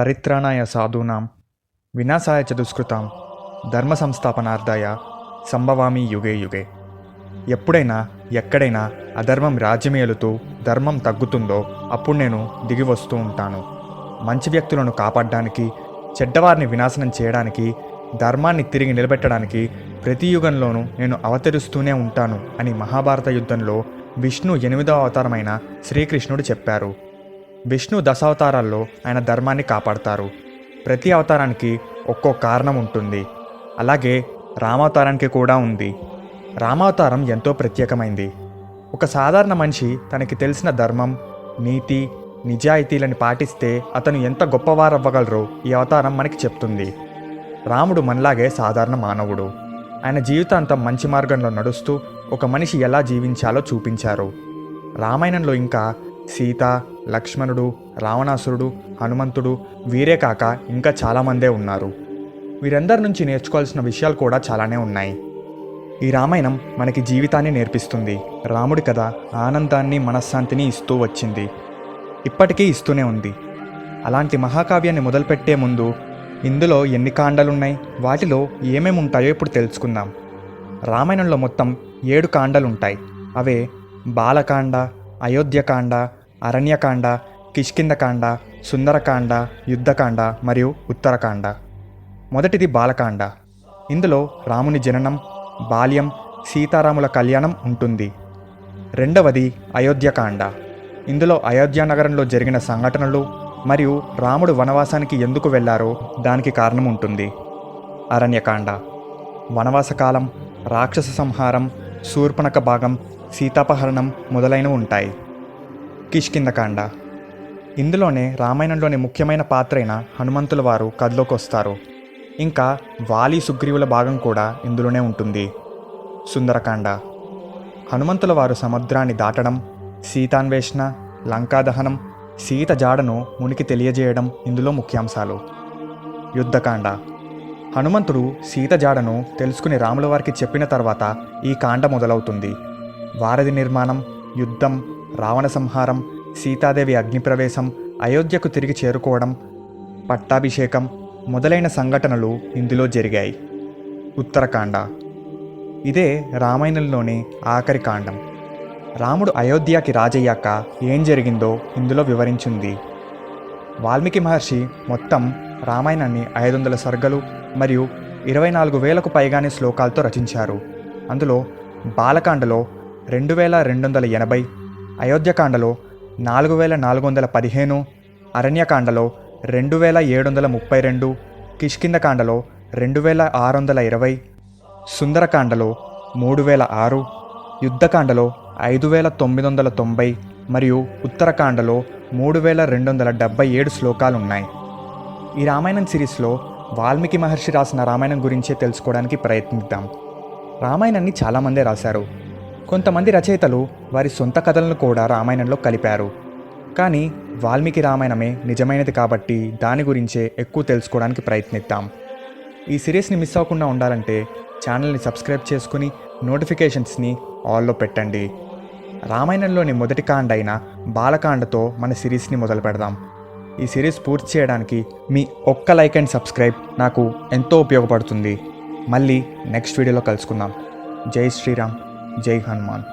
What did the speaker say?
పరిత్రాణాయ సాధూనాం వినాశాయ చ దుష్కృతాం ధర్మ సంస్థాపనార్థాయ సంభవామి యుగే యుగే. ఎప్పుడైనా ఎక్కడైనా అధర్మం రాజ్యమేలుతూ ధర్మం తగ్గుతుందో అప్పుడు నేను దిగి వస్తూ ఉంటాను. మంచి వ్యక్తులను కాపాడడానికి చెడ్డవారిని వినాశనం చేయడానికి ధర్మాన్ని తిరిగి నిలబెట్టడానికి ప్రతి యుగంలోనూ నేను అవతరిస్తూనే ఉంటాను అని మహాభారత యుద్ధంలో విష్ణు ఎనిమిదవ అవతారమైన శ్రీకృష్ణుడు చెప్పారు. విష్ణు దశావతారాల్లో ఆయన ధర్మాన్ని కాపాడతారు. ప్రతి అవతారానికి ఒక్కో కారణం ఉంటుంది. అలాగే రామావతారానికి కూడా ఉంది. రామావతారం ఎంతో ప్రత్యేకమైంది. ఒక సాధారణ మనిషి తనకి తెలిసిన ధర్మం నీతి నిజాయితీలను పాటిస్తే అతను ఎంత గొప్పవారవ్వగలరో ఈ అవతారం మనకి చెప్తుంది. రాముడు మనలాగే సాధారణ మానవుడు. ఆయన జీవితాంతం మంచి మార్గంలో నడుస్తూ ఒక మనిషి ఎలా జీవించాలో చూపించారు. రామాయణంలో ఇంకా సీత లక్ష్మణుడు రావణాసురుడు హనుమంతుడు వీరే కాక ఇంకా చాలామందే ఉన్నారు. వీరందరి నుంచి నేర్చుకోవాల్సిన విషయాలు కూడా చాలానే ఉన్నాయి. ఈ రామాయణం మనకి జీవితాన్ని నేర్పిస్తుంది. రాముడి కథ ఆనందాన్ని మనశ్శాంతిని ఇస్తూ వచ్చింది. ఇప్పటికీ ఇస్తూనే ఉంది. అలాంటి మహాకావ్యాన్ని మొదలుపెట్టే ముందు ఇందులో ఎన్ని కాండలున్నాయి? వాటిలో ఏమేమి ఉంటాయో ఇప్పుడు తెలుసుకుందాం. రామాయణంలో మొత్తం ఏడు కాండలుంటాయి. అవే బాలకాండ అయోధ్యకాండ అరణ్యకాండ కిష్కిందకాండ సుందరకాండ యుద్ధకాండ మరియు ఉత్తరకాండ. మొదటిది బాలకాండ. ఇందులో రాముని జననం బాల్యం సీతారాముల కళ్యాణం ఉంటుంది. రెండవది అయోధ్యకాండ. ఇందులో అయోధ్య నగరంలో జరిగిన సంఘటనలు మరియు రాముడు వనవాసానికి ఎందుకు వెళ్ళారో దానికి కారణం ఉంటుంది. అరణ్యకాండ. వనవాసకాలం రాక్షస సంహారం శూర్పణక భాగం సీతాపహరణం మొదలైనవి ఉంటాయి. కిష్కిందకాండ. ఇందులోనే రామాయణంలోని ముఖ్యమైన పాత్రైన హనుమంతుల వారు కథలోకి వస్తారు. ఇంకా వాలి సుగ్రీవుల భాగం కూడా ఇందులోనే ఉంటుంది. సుందరకాండ. హనుమంతుల వారు సముద్రాన్ని దాటడం సీతాన్వేషణ లంకాదహనం సీత జాడను మునికి తెలియజేయడం ఇందులో ముఖ్యాంశాలు. యుద్ధకాండ. హనుమంతుడు సీత జాడను తెలుసుకుని రాముల వారికి చెప్పిన తర్వాత ఈ కాండ మొదలవుతుంది. వారధి నిర్మాణం యుద్ధం రావణ సంహారం సీతాదేవి అగ్నిప్రవేశం అయోధ్యకు తిరిగి చేరుకోవడం పట్టాభిషేకం మొదలైన సంఘటనలు ఇందులో జరిగాయి. ఉత్తరకాండ. ఇదే రామాయణంలోని ఆఖరి కాండం. రాముడు అయోధ్యకి రాజయ్యాక ఏం జరిగిందో ఇందులో వివరించింది. వాల్మీకి మహర్షి మొత్తం రామాయణాన్ని ఐదు వందల సర్గలు మరియు ఇరవై నాలుగు వేలకు పైగానే శ్లోకాలతో రచించారు. అందులో బాలకాండలో రెండు వేల రెండు వందల ఎనభై అయోధ్యకాండలో నాలుగు వేల నాలుగు వందల పదిహేను అరణ్యకాండలో రెండు వేల ఏడు వందల ముప్పై రెండు కిష్కిందకాండలో రెండు వేల ఆరు వందల ఇరవై సుందరకాండలో మూడు వేల ఆరు యుద్ధకాండలో ఐదు వేల తొమ్మిది వందల తొంభై మరియు ఉత్తరకాండలో మూడు వేల రెండు వందల డెబ్బై ఏడు శ్లోకాలు ఉన్నాయి ఈ రామాయణం సిరీస్లో వాల్మీకి మహర్షి రాసిన రామాయణం గురించే తెలుసుకోవడానికి ప్రయత్నిద్దాం. రామాయణాన్ని చాలామందే రాశారు. కొంతమంది రచయితలు వారి సొంత కథలను కూడా రామాయణంలో కలిపారు. కానీ వాల్మీకి రామాయణమే నిజమైనది కాబట్టి దాని గురించే ఎక్కువ తెలుసుకోవడానికి ప్రయత్నిద్దాం. ఈ సిరీస్ని మిస్ అవ్వకుండా ఉండాలంటే ఛానల్ని సబ్స్క్రైబ్ చేసుకుని నోటిఫికేషన్స్ని ఆల్లో పెట్టండి. రామాయణంలోని మొదటి కాండ అయిన బాలకాండతో మన సిరీస్ని మొదలు పెడదాం. ఈ సిరీస్ పూర్తి చేయడానికి మీ ఒక్క లైక్ అండ్ సబ్స్క్రైబ్ నాకు ఎంతో ఉపయోగపడుతుంది. మళ్ళీ నెక్స్ట్ వీడియోలో కలుసుకుందాం. జై శ్రీరామ్. జై హనుమాన్